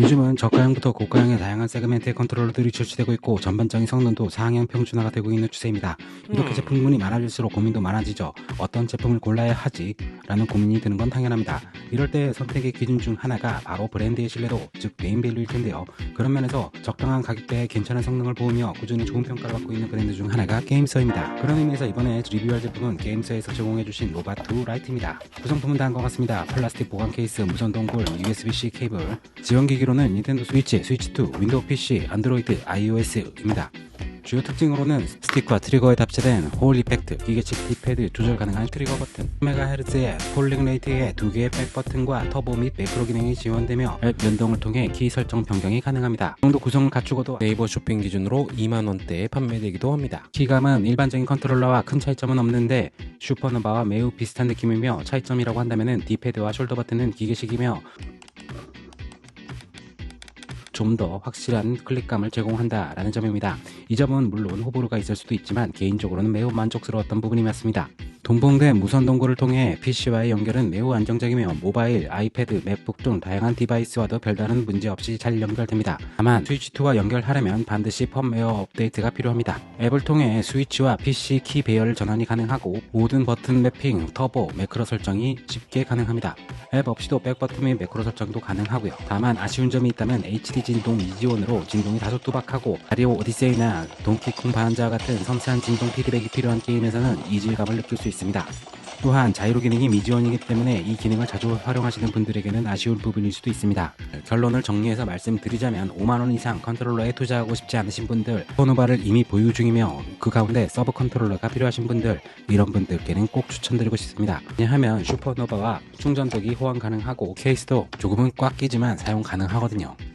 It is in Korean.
요즘은 저가형부터 고가형의 다양한 세그멘트의 컨트롤러들이 출시되고 있고 전반적인 성능도 상향 평준화가 되고 있는 추세입니다. 이렇게 음. 제품군이 많아질수록 고민도 많아지죠. 어떤 제품을 골라야 하지? 라는 고민이 드는 건 당연합니다. 이럴 때 선택의 기준 중 하나가 바로 브랜드의 신뢰도, 즉 네임밸류일 텐데요. 그런 면에서 적당한 가격대에 괜찮은 성능을 보이며 꾸준히 좋은 평가를 받고 있는 브랜드 중 하나가 게임서입니다. 그런 의미에서 이번에 리뷰할 제품은 게임서에서 제공해주신 로바2 라이트입니다. 구성품은 다음과 같습니다. 플라스틱 보관 케이스, 무선 동굴, USB-C 케이블, 지원 기기로는 닌텐도 스위치, 스위치2, 윈도우 PC, 안드로이드, iOS입니다. 주요 특징으로는 스틱과 트리거에 탑재된 홀 이펙트, 기계식 딥패드 조절 가능한 트리거 버튼, 10MHz의 폴링 레이트의 두 개의 백 버튼과 터보 및 매크로 기능이 지원되며 앱 연동을 통해 키 설정 변경이 가능합니다. 이 정도 구성을 갖추고도 네이버 쇼핑 기준으로 2만원대에 판매되기도 합니다. 키감은 일반적인 컨트롤러와 큰 차이점은 없는데 슈퍼노바와 매우 비슷한 느낌이며 차이점이라고 한다면 D패드와 숄더 버튼은 기계식이며 좀 더 확실한 클릭감을 제공한다라는 점입니다. 이 점은 물론 호불호가 있을 수도 있지만 개인적으로는 매우 만족스러웠던 부분이 맞습니다. 동봉된 무선 동굴을 통해 PC와의 연결은 매우 안정적이며 모바일, 아이패드, 맥북 등 다양한 디바이스와도 별다른 문제 없이 잘 연결됩니다. 다만 스위치2와 연결하려면 반드시 펌웨어 업데이트가 필요합니다. 앱을 통해 스위치와 PC 키 배열을 전환이 가능하고 모든 버튼 매핑, 터보, 매크로 설정이 쉽게 가능합니다. 앱 없이도 백버튼 및 매크로 설정도 가능하고요. 다만 아쉬운 점이 있다면 HD 진동 이지원으로 진동이 다소 투박하고 마리오 오디세이나 동키콩 반자 같은 섬세한 진동 피드백이 필요한 게임에서는 이질감을 느낄 수 있습니다. 또한 자이로 기능이 미지원이기 때문에 이 기능을 자주 활용하시는 분들에게는 아쉬운 부분일 수도 있습니다. 결론을 정리해서 말씀드리자면 5만원 이상 컨트롤러에 투자하고 싶지 않으신 분들, 포노바를 이미 보유 중이며 그 가운데 서브 컨트롤러가 필요하신 분들, 이런 분들께는 꼭 추천드리고 싶습니다. 왜냐하면 슈퍼노바와 충전석이 호환 가능하고 케이스도 조금은 꽉 끼지만 사용 가능하거든요.